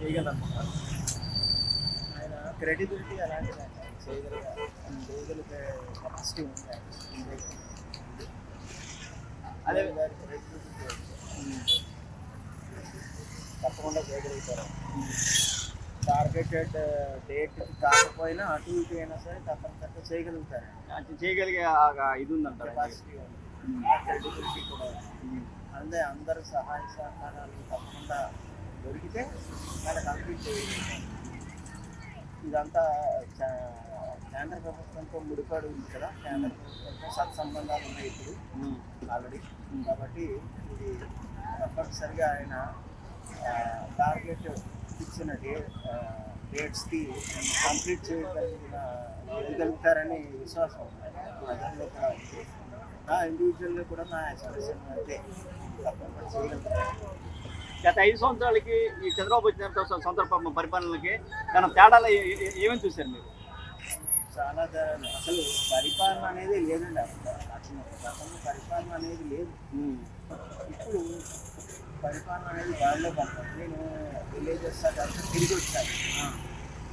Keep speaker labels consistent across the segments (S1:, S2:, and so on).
S1: చేయగలనుకుంటారు
S2: ఆయన క్రెడిబిలిటీ అలాంటిది ఆయన చేయగలిగే కెపాసిటీ ఉంది
S1: అదే
S2: అదే క్రెడిబిలిటీ తప్పకుండా చేయగలుగుతారు. టార్గెటెడ్ డేట్ కాకపోయినా అటు ఇటు అయినా సరే తప్పనిసరిగా చేయగలుగుతారు.
S1: అంటే చేయగలిగే ఆ ఇది ఉందంటారు
S2: కెపాసిటీ ఉంది. క్రెడిబిలిటీ కూడా అందే అందరూ సహాయ సహకారాలు తప్పకుండా దొరికితే కంప్లీట్ చేయగలుగుతారు ఇదంతా కేంద్ర ప్రభుత్వంతో ముడిపడి ఉంది కదా కేంద్ర ప్రభుత్వంతో సత్సంబంధాలు ఉన్నాయి ఇప్పుడు ఆల్రెడీ. కాబట్టి ఇది తప్పనిసరిగా ఆయన టార్గెట్ ఇచ్చిన డే డేట్స్కి కంప్లీట్ చేయగలిగిన చేయగలుగుతారని విశ్వాసం ఉంది. ప్రజల్లో కూడా ఉంది. నా ఇండివిజువల్గా కూడా నా ఎక్స్ప్రెషన్ అయితే తప్పకుండా చేయగలుగుతారు
S1: గత ఐదు సంవత్సరాలకి ఈ చంద్రబాబు వచ్చిన తర్వాత సంవత్సర ప- పరిపాలనకి తన తేడాలు ఏమేమి చూశారు మీరు?
S2: చాలా అసలు పరిపాలన అనేది లేదండి అసలు గతంలో పరిపాలన అనేది లేదు. ఇప్పుడు పరిపాలన అనేది వాళ్ళలో పడుతుంది నేను విలేజెస్ అదంతా తిరిగి వచ్చాను.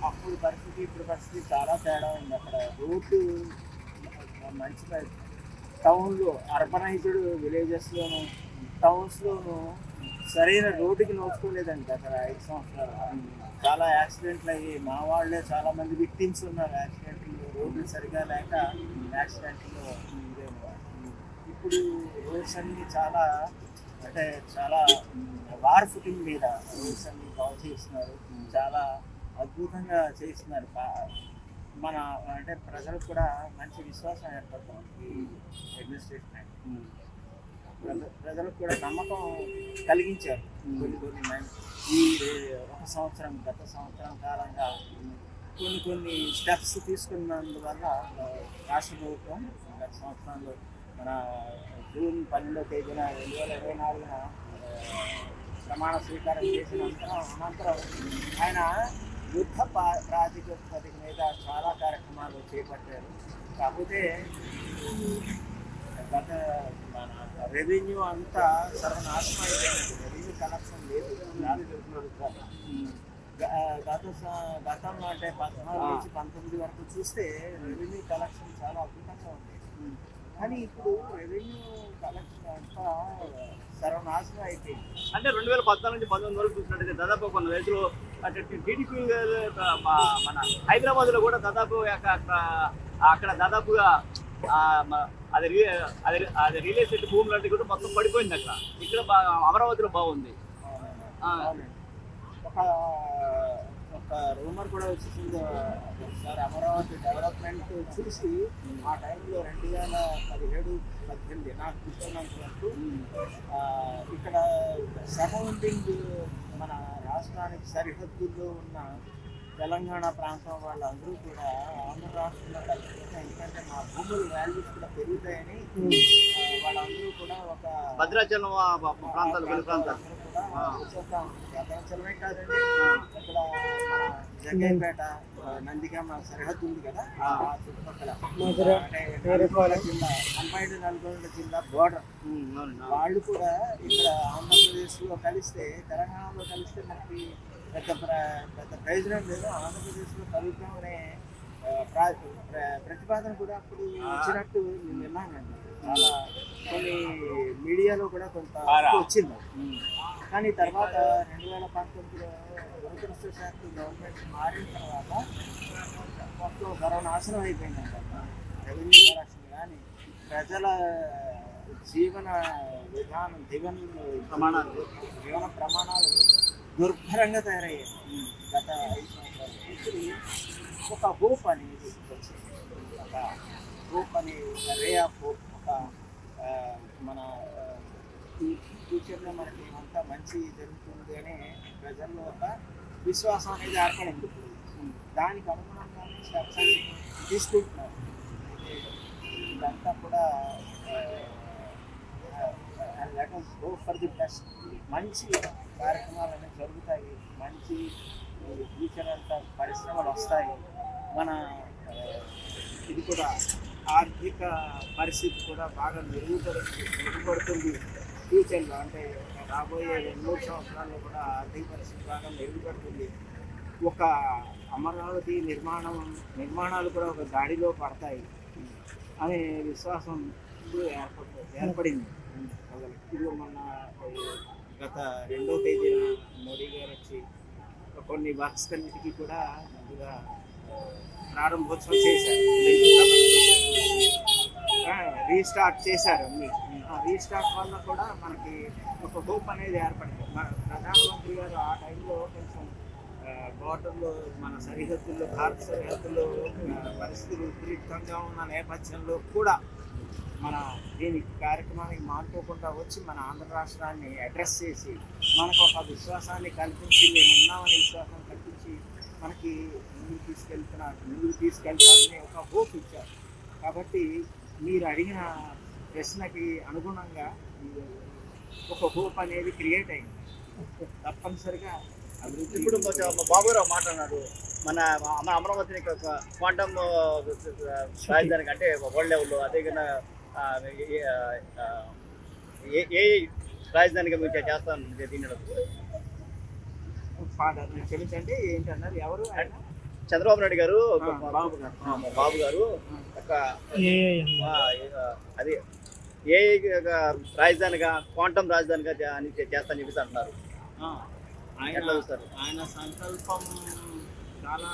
S2: అప్పుడు పరిస్థితి ఇప్పుడు పరిస్థితి చాలా తేడా ఉంది. అక్కడ రోడ్డు మంచి టౌన్లో అర్బనైజ్డ్ విలేజెస్లోను టౌన్స్లోను సరైన రోడ్డుకి నోచుకోలేదండి గత ఐదు సంవత్సరాలు. చాలా యాక్సిడెంట్లు అయ్యి మా వాళ్ళే చాలా మంది విక్టిమ్స్ ఉన్నారు యాక్సిడెంట్లు రోడ్లు సరిగా లేక యాక్సిడెంట్లు ఇప్పుడు రోడ్స్ అన్ని చాలా అంటే చాలా వార్ ఫుటింగ్ మీద రోడ్స్ అన్ని బాగు చేస్తున్నారు. చాలా అద్భుతంగా చేస్తున్నారు. మన అంటే ప్రజలకు కూడా మంచి విశ్వాసం ఏర్పడుతుంది. ఈ అడ్మినిస్ట్రేషన్ ప్రజ- ప్రజలకు కూడా నమ్మకం కలిగించారు. కొన్ని కొన్ని ఈ ఒక సంవత్సరం గత సంవత్సరం కాలంగా కొన్ని కొన్ని స్టెప్స్ తీసుకున్నందువల్ల రాష్ట్ర ప్రభుత్వం గత సంవత్సరంలో మన జూన్ పన్నెండవ తేదీన రెండు వేల ఇరవై నాలుగున ప్రమాణ స్వీకారం చేసిన అనంతరం ఆయన యుద్ధ ప్రాతిపదిక మీద చాలా కార్యక్రమాలు చేపట్టారు. కాకపోతే గత రెవెన్యూ అంతా సర్వనాశనం అయిపోయింది రెవెన్యూ కలెక్షన్ లేదు. గత గతంలో అంటే పద్నాలుగు నుంచి పంతొమ్మిది వరకు చూస్తే రెవెన్యూ కలెక్షన్ చాలా అద్భుతంగా ఉంది కానీ ఇప్పుడు రెవెన్యూ కలెక్షన్ అంతా సర్వనాశనం అయిపోయింది
S1: అంటే రెండు వేల పద్నాలుగు నుంచి పంతొమ్మిది వరకు చూసినట్టయితే దాదాపు కొన్ని రైతులు అంటే టీడీపీ మన హైదరాబాద్లో కూడా దాదాపు అక్క- అక్కడ దాదాపుగా అది అది అది రియల్ ఎస్టేట్ భూములు అంటే కూడా మొత్తం పడిపోయింది అక్కడ. ఇక్కడ బా- అమరావతిలో బాగుంది.
S2: అవునండి. ఒక ఒక రూమర్ కూడా వచ్చేసింది సార్ అమరావతి డెవలప్మెంట్ చూసి ఆ టైంలో రెండు వేల పదిహేడు పద్దెనిమిది నాకు గుర్తున్నంతవరకు ఇక్కడ సరౌండింగ్ మన రాష్ట్రానికి సరిహద్దుల్లో ఉన్న తెలంగాణ ప్రాంతం వాళ్ళందరూ కూడా ఆంధ్ర రాష్ట్రంలో కలిసిపోతే ఎందుకంటే మా భూముల వాల్యూస్ కూడా పెరుగుతాయని వాళ్ళందరూ కూడా ఒక
S1: భద్రాచలం ప్రాంతాలు వెలు ప్రాంతాలు.
S2: భద్రాచలమే కాదండి ఇక్కడ జగ్గైపేట ఆ, నందిగామ సరిహద్దు ఉంది కదా
S1: ఆ.
S2: చుట్టుపక్కల జిల్లా అమ్మాయి నల్గొండ జిల్లా బోర్డర్. వాళ్ళు కూడా ఇక్కడ ఆంధ్రప్రదేశ్లో కలిస్తే తెలంగాణలో కలిస్తే మనకి పెద్ద పెద్ద ప్రయోజనం లేదు. ఆంధ్రప్రదేశ్లో కలుగుతాం అనే ఆ, ప్రా- ప్ర- ప్రతిపాదన కూడా అప్పుడు వచ్చినట్టు నేను విన్నానండి చాలా కొన్ని మీడియాలో కూడా కొంత వచ్చింది. కానీ తర్వాత రెండు వేల పంతొమ్మిదిలో దురదృష్టశాత్తు గవర్నమెంట్ మారిన తర్వాత మొత్తం సర్వనాశనం అయిపోయిందంట. రెవెన్యూ కలెక్షన్ కానీ ప్రజల జీవన విధానం జీవన
S1: ప్రమాణాలు.
S2: జీవన ప్రమాణాలు దుర్భరంగా తయారయ్యాయి. గత ఐదు సంవత్సరాలు. ఒక హోప్ అనేది వచ్చింది ఒక హోప్ అనేది రే ఆఫ్ హోప్ ఒక మన ఫ్యూచర్లో మనకి అంతా మంచి జరుగుతుంది అనే ప్రజల్లో ఒక విశ్వాసం అనేది ఏర్పడింది దానికి అనుగుణంగానే స్టెప్స్ అన్ని తీసుకుంటున్నారు. అయితే ఇదంతా కూడా let us go for the best మంచి కార్యక్రమాలు అనేవి జరుగుతాయి. మంచి ఫ్యూచర్ అంతా పరిశ్రమలు వస్తాయి. మన ఇది కూడా ఆర్థిక పరిస్థితి కూడా బాగా మెరుగుపడుతుంది. మెరుగుపడుతుంది. ఫ్యూచర్లో అంటే రాబోయే ఎన్నో మూడు సంవత్సరాల్లో కూడా ఆర్థిక పరిస్థితి బాగా మెరుగుపడుతుంది. ఒక అమరావతి నిర్మాణం నిర్మాణాలు కూడా ఒక గాడిలో పడతాయి. అనే విశ్వాసం ఇప్పుడు ఏర్పడింది. ఇప్పుడు మొన్న గత రెండో తేదీన మోడీ గారు వచ్చి కొన్ని వర్క్స్ కన్నిటికీ కూడా ముందుగా ప్రారంభోత్సవం చేశారు. రీస్టార్ట్ చేశారు అన్ని రీస్టార్ట్ వల్ల కూడా మనకి ఒక హోప్ అనేది ఏర్పడింది ప్రధానమంత్రి గారు ఆ టైంలో కొంచెం బార్డర్లో మన సరిహద్దుల్లో భారత సరిహద్దుల్లో పరిస్థితులు ఉద్రిక్తంగా ఉన్న నేపథ్యంలో కూడా మన దీని కార్యక్రమానికి మానుకోకుండా వచ్చి మన ఆంధ్ర రాష్ట్రాన్ని అడ్రస్ చేసి మనకు ఒక విశ్వాసాన్ని కల్పించి మేము ఉన్నామనే విశ్వాసం కల్పించి మనకి ముందుకు తీసుకెళ్తున్న ముందుకు తీసుకెళ్తారని ఒక హోప్ ఇచ్చారు. కాబట్టి మీరు అడిగిన ప్రశ్నకి అనుగుణంగా ఒక హోప్ అనేది క్రియేట్ అయింది. తప్పనిసరిగా అభివృద్ధి
S1: ఇప్పుడు కొంచెం మా బాబురావు మన మన అమరావతిని ఒక క్వాంటమ్ రాజధానికి అంటే వరల్డ్ లెవెల్లో అదే ఏ- ఆ, ఏ- ఏ రాజధానిగా మీరు చేస్తాను దీని
S2: ఫాదర్ క్షమించండి ఏంటన్నారు ఎవరు ఆయన
S1: చంద్రబాబు నాయుడు గారు
S2: బాబు గారు.
S1: ఆ, మా బాబు గారు ఒక ఆ, ఆ, అది ఏ రాజధానిగా క్వాంటమ్ రాజధానిగా అని చే- చేస్తానని చెప్పేసి అంటున్నారు
S2: ఆ, ఆయన? ఆయన సంకల్పం చాలా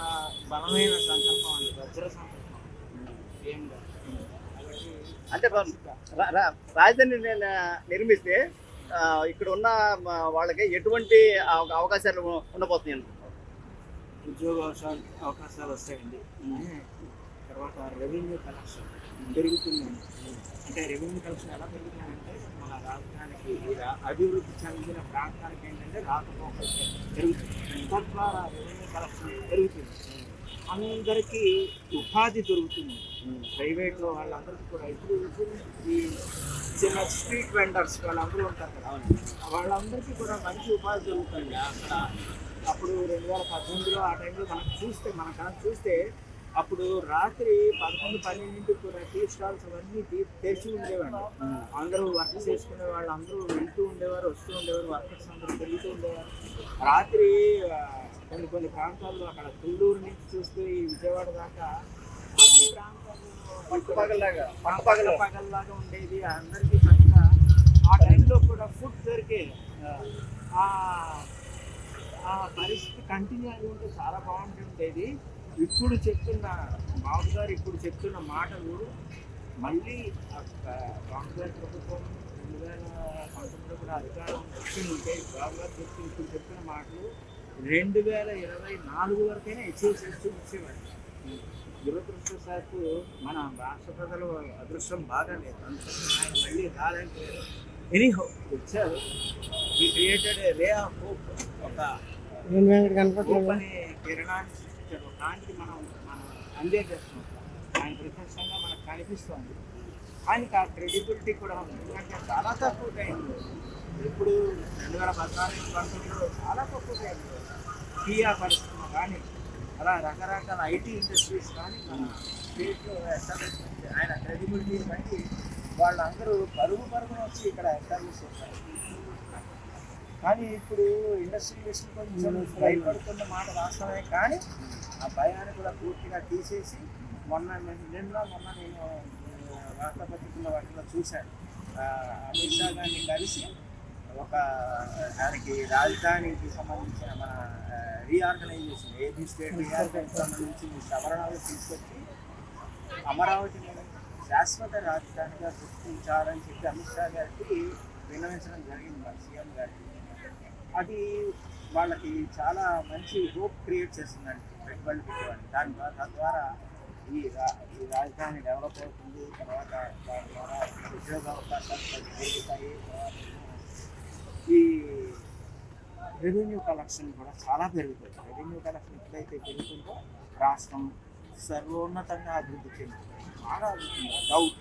S2: బలమైన సంకల్పం అండి వజ్ర సంకల్పం ఏం కాదు.
S1: అంటే రాజధాని నిర్మిస్తే ఇక్కడ ఉన్న వాళ్ళకి ఎటువంటి అవ- అవకాశాలు ఉండబోతున్నాయి
S2: ఉద్యోగ అవకాశాలు వస్తాయండి. తర్వాత రెవెన్యూ కలెక్షన్ పెరుగుతుందండి అంటే రెవెన్యూ కలెక్షన్ ఎలా పెరుగుతుందంటే మన రాష్ట్రానికి అభివృద్ధి చెందిన ప్రాంతానికి ఏంటంటే రాకపోకలు పెరుగుతుంది తద్వారా రెవెన్యూ కలెక్షన్ పెరుగుతుంది. అందరికీ ఉపాధి దొరుకుతుంది. ప్రైవేట్లో వాళ్ళందరికీ కూడా ఇప్పుడు ఈ చిన్న స్ట్రీట్ వెండర్స్ వాళ్ళందరూ ఉంటారు కదా. వాళ్ళందరికీ కూడా మంచి ఉపాధి దొరుకుతుంది అక్కడ. అప్పుడు రెండు వేల పద్దెనిమిదిలో ఆ టైంలో మనం చూస్తే మన కనుక చూస్తే అప్పుడు రాత్రి పదకొండు పన్నెండింటికి కూడా టీ స్టాల్స్ అవన్నీ తెరిచి ఉండేవండి అందరూ వర్క్ చేసుకునే వాళ్ళు అందరూ వెళ్తూ ఉండేవారు వస్తూ ఉండేవారు వర్కర్స్ అందరూ తిరుగుతూ ఉండేవారు. రాత్రి కొన్ని కొన్ని ప్రాంతాల్లో అక్కడ తుళ్ళూరు నుంచి చూస్తే ఈ విజయవాడ దాకా అన్ని ప్రాంతాల్లో
S1: పట్టుపగల్లాగా
S2: పగల పగల్లాగా ఉండేది. అందరికీ చక్కగా ఆ టైంలో కూడా ఫుడ్ దొరికేది ఆ పరిస్థితి కంటిన్యూ అయి ఉంటే చాలా బాగుంటుండేది ఇప్పుడు చెప్తున్న బాబు గారు ఇప్పుడు చెప్తున్న మాటలు మళ్ళీ బాబు గారి ప్రభుత్వం రెండు వేల పంతొమ్మిదిలో కూడా అధికారం వచ్చి ఉంటే బాబు గారు చెప్తూ ఇప్పుడు చెప్తున్న మాటలు రెండు వేల ఇరవై నాలుగు వరకైనా అచీవ్ చేస్తూ వచ్చేవాడు. దురదృష్టవశాత్తు మన రాష్ట్ర ప్రజలు అదృష్టం బాగాలేదు. అందుకని ఆయన మళ్ళీ రాలంటే ఎనీ హోప్ వచ్చారు ఈ క్రియేటెడ్ రే ఆఫ్ హోప్ ఒక హోప్ అనే కిరణాన్ని సృష్టించారు. కాంతికి మనం మనం అందే చేస్తున్నాం ఆయన ప్రత్యక్షంగా మనకు కనిపిస్తుంది. ఆయనకి ఆ క్రెడిబిలిటీ కూడా ఉంది. ఎందుకంటే చాలా తక్కువ టైంలో ఇప్పుడు రెండు వేల పద్నాలుగు పంతొమ్మిదిలో చాలా తక్కువ టైంలో కియా పరిశ్రమ కానీ అలా రకరకాల ఐటీ ఇండస్ట్రీస్ కానీ మన స్టేట్లో ఎస్టాబ్లిష్ ఆయన క్రెడిబిలిటీ బట్టి వాళ్ళందరూ పరుగు పరుగున వచ్చి ఇక్కడ ఎస్టాబ్లిష్ చేస్తారు. కానీ ఇప్పుడు ఇండస్ట్రియలిస్ట్ కొంచెం భయపడుతున్న మాట వాస్తవమే కానీ ఆ భయాన్ని కూడా పూర్తిగా తీసేసి మొన్న నిన్న నిన్న మొన్న నేను వార్తాపత్రికల వాటిలో చూశాను. అమిత్ షా గారిని కలిసి ఒక దానికి రాజధానికి సంబంధించిన మన రీఆర్గనైజేషన్ ఏపీ స్టేట్ రీఆర్గనైజేషన్ సంబంధించి సవరణలు తీసుకొచ్చి అమరావతిని శాశ్వత రాజధానిగా గుర్తించాలని చెప్పి అమిత్ షా గారికి విన్నవించడం జరిగింది మన సీఎం గారికి. అది వాళ్ళకి చాలా మంచి హోప్ క్రియేట్ చేస్తుందండి పెట్టుబడులు పెట్టేవాళ్ళు. దాని ద్వారా తద్వారా ఈ రా- ఈ రాజధాని డెవలప్ అవుతుంది తర్వాత దాని ద్వారా ఉద్యోగ అవకాశాలు పెరుగుతాయి తర్వాత ఈ రెవెన్యూ కలెక్షన్ కూడా చాలా పెరుగుతుంది. రెవెన్యూ కలెక్షన్ ఎప్పుడైతే పెరుగుతుందో రాష్ట్రం సర్వోన్నతంగా అభివృద్ధి చెందుతుంది. బాగా అభివృద్ధి డౌట్